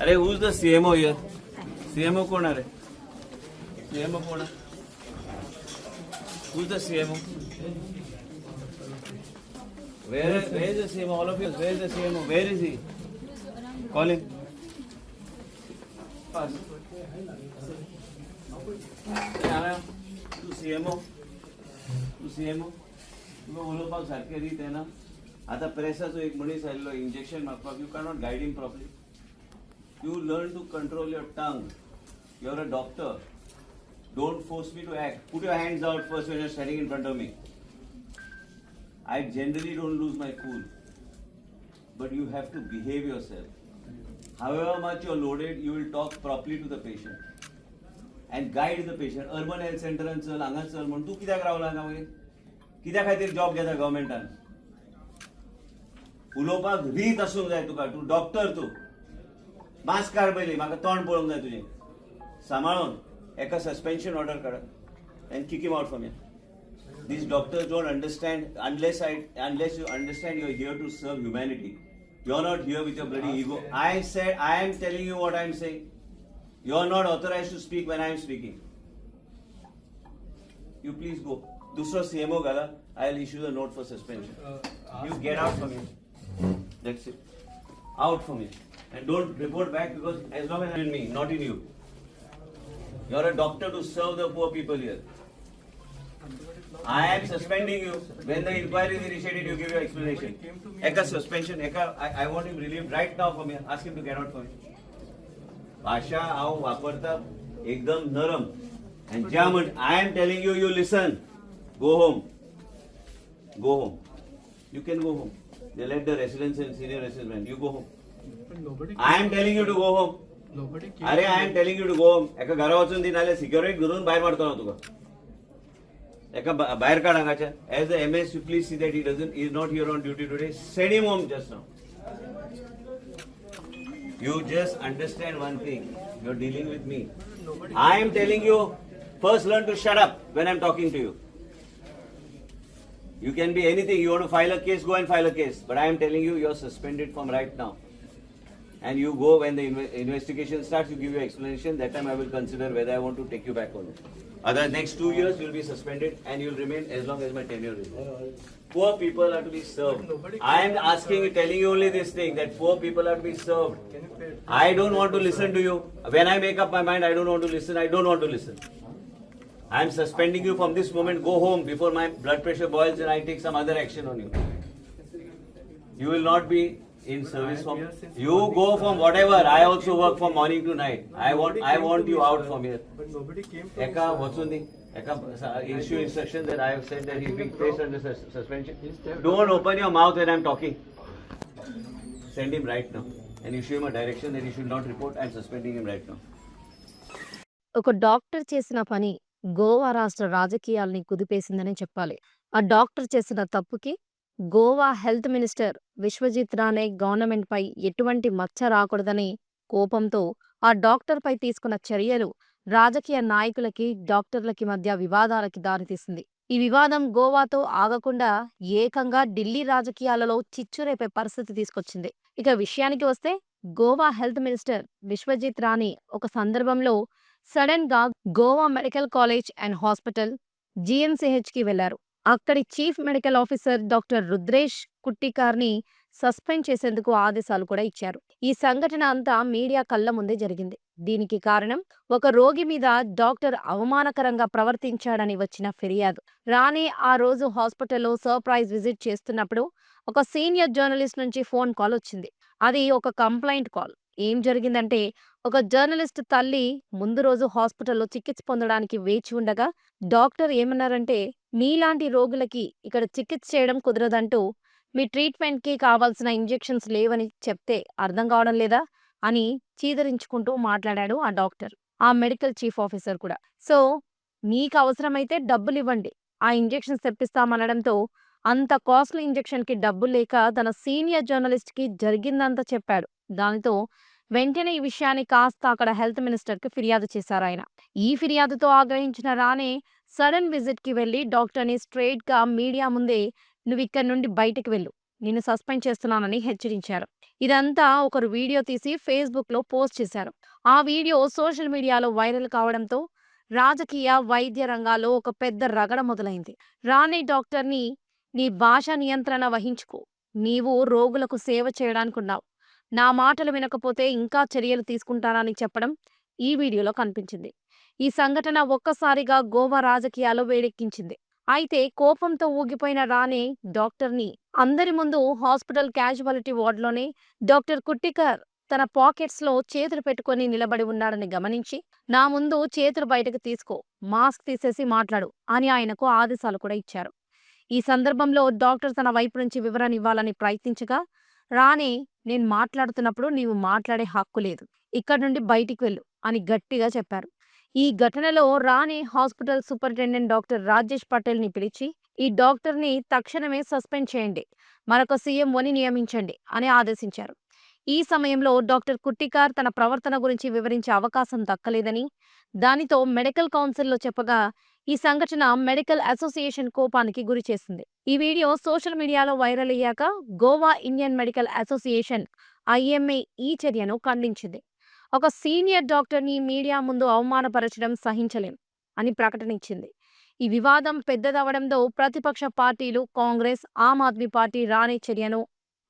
अरे उस the CMO ये सीएमओ कौन है रे? सीएमओ कौन है? CMO where where is CMO all of you where is CMO where is he calling CMO CMO आता प्रेस एक मनीस आरोप इंजेक्शन मारप you cannot guiding problem You learn to control your tongue. You're a doctor. Don't force me to act. Put your hands out first when you're standing in front of me. I generally don't lose my cool. But you have to behave yourself. However much you're loaded, you will talk properly to the patient. And guide the patient. Urban health center and चल हांगा चल म्हण तूं कित्याक रावला हांगा मागीर कित्या खातीर जॉब घेता गव्हर्मेंटान उलोवपाक रीत आसूंक जाय तुका तूं डॉक्टर तूं मास्कार बैली म्हाका तोंड पळोवंक जाय तुजें. सांबाळून एका सस्पेन्शन ऑर्डर काडात and kick him out from you these doctors don't understand unless I unless you understand you here to serve humanity you are not here with your bloody ego I said I am telling you what I am saying you are not authorise to speak when I am speaking you please go दुसरो CMO घाला I will issue the note for suspension you get out from you that's it Out from here. And don't report back because as long as in me, not in you. You're a doctor to serve the poor people here. I am suspending you. When the inquiry is initiated, you give your explanation. Eka suspension, Eka, I, I want him relieved right now from here. Ask him to get out from here. भाषा हांव वापरता एकदम नरम and ज्या I am telling you you listen go home go home you can go home They let the residents and senior residents. You go home. Nobody. I am telling you to go home. Nobody. अरे I am telling you to go home एका घरा वचून दिन आले security धरून भायर मारतो ना तुका एका भायर काड हांगाच्या as a M S you please see that it doesn't is not your on duty today said him home just now you just understand one thing you are dealing with me I am telling you first learn to shut up when I am talking to you You can be anything. You want to file a case, go and file a case. But I am telling you, you're suspended from right now. And you go when the inve- investigation starts, you give your explanation. That time I will consider whether I want to take you back or not. Other next two years, you'll be suspended and you'll remain as long as my tenure is. Poor people are to be served. I am asking telling you only this thing that poor people are to be served. I don't want to listen to you. When I make up my mind, I don't want to listen. I don't want to listen. I am suspending you from this moment. Go home before my blood pressure boils and I take some other action on you. You will not be in service from. You go from whatever. I also work from morning to night. I want. Nobody I came want to you me, out sir. from here. But nobody came from. Eka Watsundi. Eka uh, issue instruction that I have said that he be placed under sus- suspension. Don't open your mouth when I'm talking. Send him right now and issue him a direction that he should not report. I'm suspending him right now. ఒక doctor చేసిన పని గోవా రాష్ట్ర రాజకీయాల్ని కుదిపేసిందనే చెప్పాలి. ఆ doctor చేసిన తప్పుకి Goa health minister Vishwajit రానే గవర్నమెంట్ పై ఎటువంటి మచ్చ రాకూడదని కోపంతో ఆ డాక్టర్ పై తీసుకున్న చర్యలు రాజకీయ నాయకులకి డాక్టర్లకి మధ్య వివాదాలకి దారితీసింది. ఈ వివాదం గోవాతో ఆగకుండా ఏకంగా ఢిల్లీ రాజకీయాలలో చిచ్చురేపే పరిస్థితి తీసుకొచ్చింది. ఇక విషయానికి వస్తే గోవా హెల్త్ మినిస్టర్ విశ్వజిత్ రాణి ఒక సందర్భంలో సడన్గా Goa medical college and hospital జిఎంసిహెచ్కి వెళ్ళారు. అక్కడి chief medical officer doctor Rudresh కుట్టికార్ని suspend చేసేందుకు ఆదేశాలు కూడా ఇచ్చారు. ఈ సంఘటన అంతా మీడియా కళ్ళ ముందే జరిగింది. దీనికి కారణం ఒక రోగి మీద డాక్టర్ అవమానకరంగా ప్రవర్తించాడని వచ్చిన ఫిర్యాదు. రాణి ఆ రోజు హాస్పిటల్లో సర్ప్రైజ్ విజిట్ చేస్తున్నప్పుడు ఒక సీనియర్ జర్నలిస్ట్ నుంచి ఫోన్ కాల్ వచ్చింది. అది ఒక కంప్లైంట్ కాల్. ఏం జరిగిందంటే ఒక జర్నలిస్ట్ తల్లి ముందు రోజు హాస్పిటల్లో చికిత్స పొందడానికి వేచి ఉండగా డాక్టర్ ఏమన్నారంటే మీలాంటి రోగులకి ఇక్కడ చికిత్స చేయడం కుదరదంటూ మీ ట్రీట్మెంట్కి కావాల్సిన ఇంజెక్షన్స్ లేవని చెప్తే అర్థం కావడం లేదా? అని చీదరించుకుంటూ మాట్లాడాడు ఆ డాక్టర్ ఆ మెడికల్ చీఫ్ ఆఫీసర్ కూడా. సో మీకు అవసరమైతే డబ్బులు ఇవ్వండి. ఆ ఇంజెక్షన్స్ తెప్పిస్తామనడంతో అంత కాస్ట్లీ ఇంజెక్షన్కి డబ్బులు లేక తన సీనియర్ జర్నలిస్ట్కి జరిగిందంతా చెప్పాడు. దానితో వెంటనే ఈ విషయాన్ని కాస్త అక్కడ హెల్త్ మినిస్టర్కి ఫిర్యాదు చేశారు ఆయన. ఈ ఫిర్యాదుతో ఆగ్రహించిన రానే సడన్ విజిట్కి వెళ్ళి డాక్టర్ని గా మీడియా ముందే నువ్వు ఇక్కడ నుండి బయటకు వెళ్ళు నిన్ను సస్పెండ్ చేస్తున్నానని హెచ్చరించారు. ఇదంతా ఒకరు వీడియో తీసి ఫేస్బుక్లో పోస్ట్ చేశారు. ఆ వీడియో సోషల్ మీడియాలో వైరల్ కావడంతో రాజకీయ వైద్య రంగాల్లో ఒక పెద్ద రగడ మొదలైంది. రాణి డాక్టర్ని నీ భాష నియంత్రణ వహించుకో నీవు రోగులకు సేవ చేయడానికున్నావు. నా మాటలు వినకపోతే ఇంకా చర్యలు తీసుకుంటానని చెప్పడం ఈ వీడియోలో కనిపించింది. ఈ సంఘటన ఒక్కసారిగా గోవా రాజకీయాలు వేడెక్కించింది. అయితే కోపంతో ఊగిపోయిన రాణి డాక్టర్ని అందరి ముందు హాస్పిటల్ క్యాజువాలిటీ వార్డులోనే డాక్టర్ కుట్టికర్ తన పాకెట్స్లో చేతులు పెట్టుకొని నిలబడి ఉన్నాడని గమనించి నా ముందు చేతులు బయటకు తీసుకో మాస్క్ తీసేసి మాట్లాడు అని ఆయనకు ఆదేశాలు కూడా ఇచ్చారు. ఈ సందర్భంలో డాక్టర్ తన వైపు నుంచి వివరణ ఇవ్వాలని ప్రయత్నించగా రాణి నేను మాట్లాడుతున్నప్పుడు నీవు మాట్లాడే హక్కు లేదు. ఇక్కడ నుండి బయటికి వెళ్ళు అని గట్టిగా చెప్పారు. ఈ ఘటనలో Rane hospital superintendent doctor Rajesh పటేల్ని పిలిచి ఈ డాక్టర్ని తక్షణమే సస్పెండ్ చేయండి. మరొక సీఎంఓని నియమించండి అని ఆదేశించారు. ఈ సమయంలో డాక్టర్ కుట్టికార్ తన ప్రవర్తన గురించి వివరించే అవకాశం దక్కలేదని దానితో మెడికల్ కౌన్సిల్లో చెప్పగా ఈ సంఘటన మెడికల్ అసోసియేషన్ కోపానికి గురి చేసింది. ఈ వీడియో సోషల్ మీడియాలో వైరల్ అయ్యాక Goa Indian medical association IMA ఈ చర్యను ఖండించింది. ఒక సీనియర్ డాక్టర్ని మీడియా ముందు అవమానపరచడం సహించలేం అని ప్రకటనిచ్చింది ఈ వివాదం పెద్దదవడంతో ప్రతిపక్ష పార్టీలు కాంగ్రెస్ ఆమ్ ఆద్మీ పార్టీ రాణి చర్యను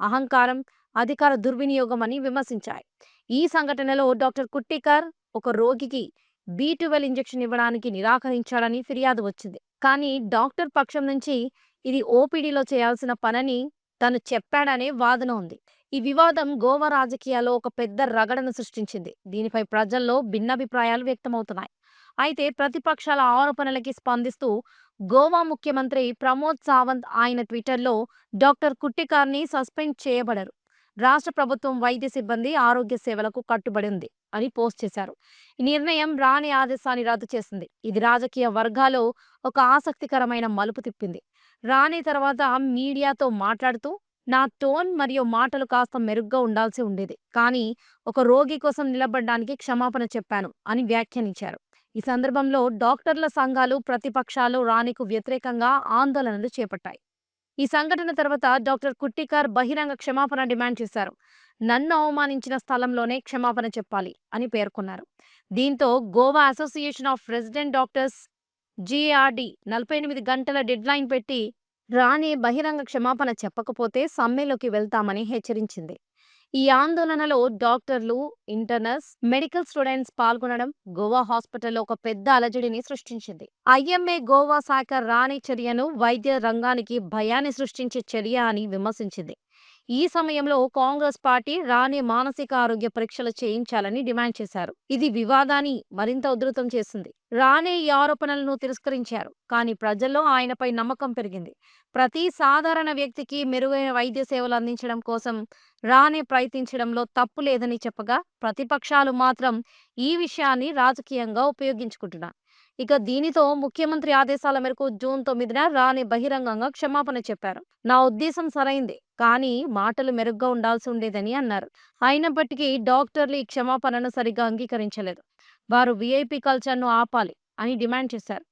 అహంకారం అధికార దుర్వినియోగం అని విమర్శించాయి. ఈ సంఘటనలో డాక్టర్ కుట్టికర్ ఒక రోగికి బి ట్వెల్వ్ ఇంజెక్షన్ ఇవ్వడానికి నిరాకరించాడని ఫిర్యాదు వచ్చింది. కానీ డాక్టర్ పక్షం నుంచి ఇది ఓపీడీలో చేయాల్సిన పనని తను చెప్పాడనే వాదన ఉంది. ఈ వివాదం గోవా రాజకీయాల్లో ఒక పెద్ద రగడను సృష్టించింది. దీనిపై ప్రజల్లో భిన్నాభిప్రాయాలు వ్యక్తమవుతున్నాయి. అయితే ప్రతిపక్షాల ఆరోపణలకి స్పందిస్తూ గోవా ముఖ్యమంత్రి ప్రమోద్ సావంత్ ఆయన ట్విట్టర్లో డాక్టర్ కుట్టికార్ని సస్పెండ్ చేయబడరు. రాష్ట్ర ప్రభుత్వం వైద్య సిబ్బంది ఆరోగ్య సేవలకు కట్టుబడి ఉంది అని పోస్ట్ చేశారు. ఈ నిర్ణయం రాణి ఆదేశాన్ని రద్దు చేసింది. ఇది రాజకీయ వర్గాల్లో ఒక ఆసక్తికరమైన మలుపు తిప్పింది. రాణి తర్వాత మీడియాతో మాట్లాడుతూ నా టోన్ మరియు మాటలు కాస్త మెరుగ్గా ఉండాల్సి ఉండేది. కానీ ఒక రోగి కోసం నిలబడడానికి క్షమాపణ చెప్పాను అని వ్యాఖ్యానించారు. ఈ సందర్భంలో డాక్టర్ల సంఘాలు ప్రతిపక్షాలు రాణికు వ్యతిరేకంగా ఆందోళనలు చేపట్టాయి. ఈ సంఘటన తర్వాత డాక్టర్ కుట్టికార్ బహిరంగ క్షమాపణ డిమాండ్ చేశారు. నన్ను అవమానించిన స్థలంలోనే క్షమాపణ చెప్పాలి అని పేర్కొన్నారు. దీంతో Goa association of resident doctors GRD నలభై ఎనిమిది గంటల డెడ్లైన్ పెట్టి రాణి బహిరంగ క్షమాపణ చెప్పకపోతే సమ్మెలోకి వెళ్తామని హెచ్చరించింది. ఈ ఆందోళనలో డాక్టర్లు ఇంటర్నర్స్ మెడికల్ స్టూడెంట్స్ పాల్గొనడం గోవా హాస్పిటల్లో ఒక పెద్ద అలజడిని సృష్టించింది. ఐఎంఏ గోవా శాఖ రాణి చర్యను వైద్య రంగానికి భయాన్ని సృష్టించే చర్య అని విమర్శించింది. ఈ సమయంలో కాంగ్రెస్ పార్టీ రాణి మానసిక ఆరోగ్య పరీక్షలు చేయించాలని డిమాండ్ చేశారు. ఇది వివాదాన్ని మరింత ఉధృతం చేసింది. రాణే ఈ ఆరోపణలను తిరస్కరించారు. కానీ ప్రజల్లో ఆయనపై నమ్మకం పెరిగింది. ప్రతి సాధారణ వ్యక్తికి మెరుగైన వైద్య సేవలు అందించడం కోసం రానే ప్రయత్నించడంలో తప్పు లేదని చెప్పగా ప్రతిపక్షాలు మాత్రం ఈ విషయాన్ని రాజకీయంగా ఉపయోగించుకుంటున్నారు ఇక దీనితో ముఖ్యమంత్రి ఆదేశాల మేరకు జూన్ తొమ్మిదిన రాణి బహిరంగంగా క్షమాపణ చెప్పారు. నా ఉద్దేశం సరైందే కానీ మాటలు మెరుగ్గా ఉండాల్సి ఉండేదని అన్నారు. అయినప్పటికీ డాక్టర్లు ఈ క్షమాపణను సరిగ్గా అంగీకరించలేదు. వారు విఐపి కల్చర్ను ఆపాలి అని డిమాండ్ చేశారు.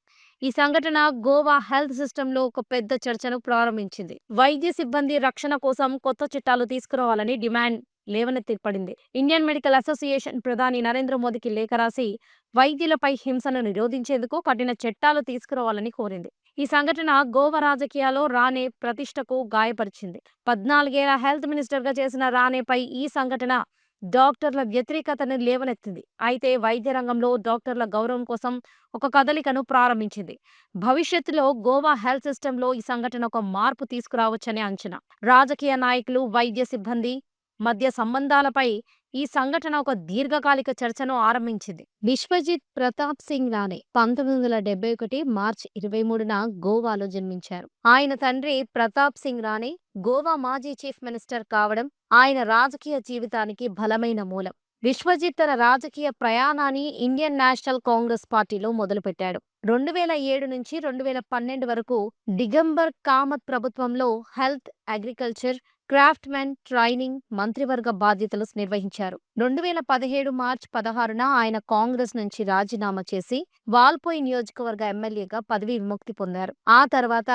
ఈ సంఘటన గోవా హెల్త్ సిస్టంలో ఒక పెద్ద చర్చను ప్రారంభించింది. వైద్య సిబ్బంది రక్షణ కోసం కొత్త చట్టాలు తీసుకురావాలని డిమాండ్ లేవనెత్తిపడింది ఇండియన్ మెడికల్ అసోసియేషన్ ప్రధాని నరేంద్ర మోదీకి లేఖ రాసి వైద్యులపై హింసను నిరోధించేందుకు కఠిన చట్టాలు తీసుకురావాలని కోరింది. ఈ సంఘటన గోవా రాజకీయాల్లో రానే ప్రతిష్టకు గాయపరిచింది. పద్నాలుగేళ్ళ హెల్త్ మినిస్టర్గా చేసిన రానేపై ఈ సంఘటన డాక్టర్ల వ్యతిరేకతను లేవనెత్తింది. అయితే వైద్య రంగంలో డాక్టర్ల గౌరవం కోసం ఒక కదలికను ప్రారంభించింది. భవిష్యత్తులో గోవా హెల్త్ సిస్టంలో ఈ సంఘటన ఒక మార్పు తీసుకురావచ్చనే అంచనా. రాజకీయ నాయకులు వైద్య సిబ్బంది మధ్య సంబంధాలపై ఈ సంఘటన ఒక దీర్ఘకాలిక చర్చను ఆరంభించింది. విశ్వజిత్ ప్రతాప్ సింగ్ రాణే పంతొమ్మిది వందల డెబ్బై ఒకటి మార్చ్ ఇరవై మూడున గోవాలో జన్మించారు. ఆయన తండ్రి ప్రతాప్ సింగ్ రాణే గోవా మాజీ చీఫ్ మినిస్టర్ కావడం ఆయన రాజకీయ జీవితానికి బలమైన మూలం. విశ్వజిత్ తన రాజకీయ ప్రయాణాన్ని ఇండియన్ నేషనల్ కాంగ్రెస్ పార్టీలో మొదలుపెట్టాడు. రెండు వేల ఏడు నుంచి రెండు వేల పన్నెండు వరకు దిగంబర్ కామత్ ప్రభుత్వంలో health agriculture craftsmen training మంత్రివర్గ బాధ్యతలు నిర్వహించారు. రెండు వేల పదిహేడు మార్చ్ పదహారున ఆయన కాంగ్రెస్ నుంచి రాజీనామా చేసి వాల్పోయి నియోజకవర్గ ఎమ్మెల్యేగా పదవి విముక్తి పొందారు. ఆ తర్వాత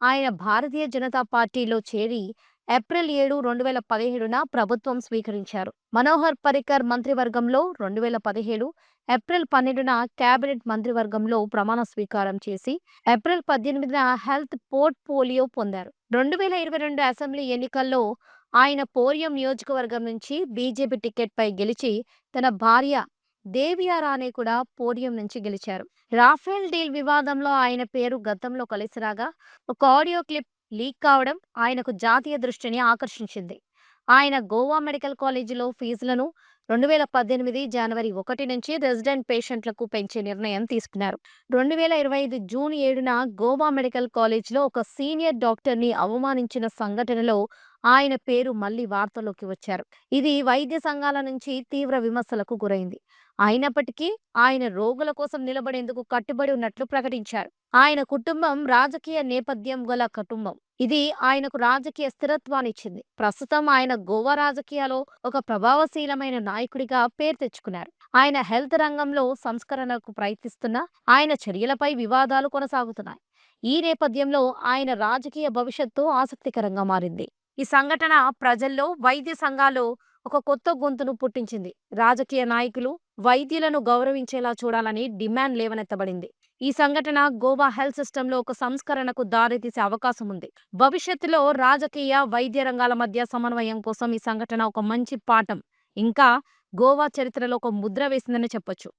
ఆయన భారతీయ జనతా పార్టీలో చేరి ఏప్రిల్ ఏడు రెండు వేల పదిహేడున ప్రభుత్వం స్వీకరించారు. మనోహర్ పరికర్ మంత్రివర్గంలో రెండు వేల పదిహేడు ఏప్రిల్ పన్నెండున కేబినెట్ మంత్రివర్గంలో ప్రమాణ స్వీకారం చేసి ఏప్రిల్ పద్దెనిమిదిన హెల్త్ పోర్ట్ పోలియో పొందారు. రెండు వేల ఇరవై రెండు అసెంబ్లీ ఎన్నికల్లో ఆయన పోరియం నియోజకవర్గం నుంచి బీజేపీ టికెట్పై గెలిచి తన భార్య దేవియా రాణే కూడా పోడియం నుంచి గెలిచారు. రాఫెల్ డీల్ వివాదంలో ఆయన పేరు గతంలో కలిసిరాగా ఒక ఆడియో క్లిప్ లీక్ కావడం ఆయనకు జాతీయ దృష్టిని ఆకర్షించింది. ఆయన గోవా మెడికల్ కాలేజీలో ఫీజులను రెండు వేల పద్దెనిమిది జనవరి ఒకటి నుంచి రెసిడెంట్ పేషెంట్లకు పెంచే నిర్ణయం తీసుకున్నారు. రెండు వేల ఇరవై ఐదు జూన్ ఏడున గోవా మెడికల్ కాలేజ్లో ఒక సీనియర్ డాక్టర్ని అవమానించిన సంఘటనలో ఆయన పేరు మళ్ళీ వార్తలోకి వచ్చారు. ఇది వైద్య సంఘాల నుంచి తీవ్ర విమర్శలకు గురైంది. అయినప్పటికీ ఆయన రోగుల కోసం నిలబడేందుకు కట్టుబడి ఉన్నట్లు ప్రకటించారు. ఆయన కుటుంబం రాజకీయ నేపథ్యం గల కుటుంబం. ఇది ఆయనకు రాజకీయ స్థిరత్వాన్నిచ్చింది. ప్రస్తుతం ఆయన గోవా రాజకీయాల్లో ఒక ప్రభావశీలమైన నాయకుడిగా పేరు తెచ్చుకున్నారు. ఆయన హెల్త్ రంగంలో సంస్కరణకు ప్రయత్నిస్తున్న ఆయన చర్యలపై వివాదాలు కొనసాగుతున్నాయి. ఈ నేపథ్యంలో ఆయన రాజకీయ భవిష్యత్తు ఆసక్తికరంగా మారింది. ఈ సంఘటన ప్రజల్లో వైద్య సంఘాలు ఒక కొత్త గొంతును పుట్టించింది. రాజకీయ నాయకులు వైద్యులను గౌరవించేలా చూడాలని డిమాండ్ లేవనెత్తబడింది. ఈ సంఘటన గోవా హెల్త్ సిస్టంలో ఒక సంస్కరణకు దారితీసే అవకాశం ఉంది. భవిష్యత్తులో రాజకీయ వైద్య రంగాల మధ్య సమన్వయం కోసం ఈ సంఘటన ఒక మంచి పాఠం. ఇంకా గోవా చరిత్రలో ఒక ముద్ర వేసిందని చెప్పొచ్చు.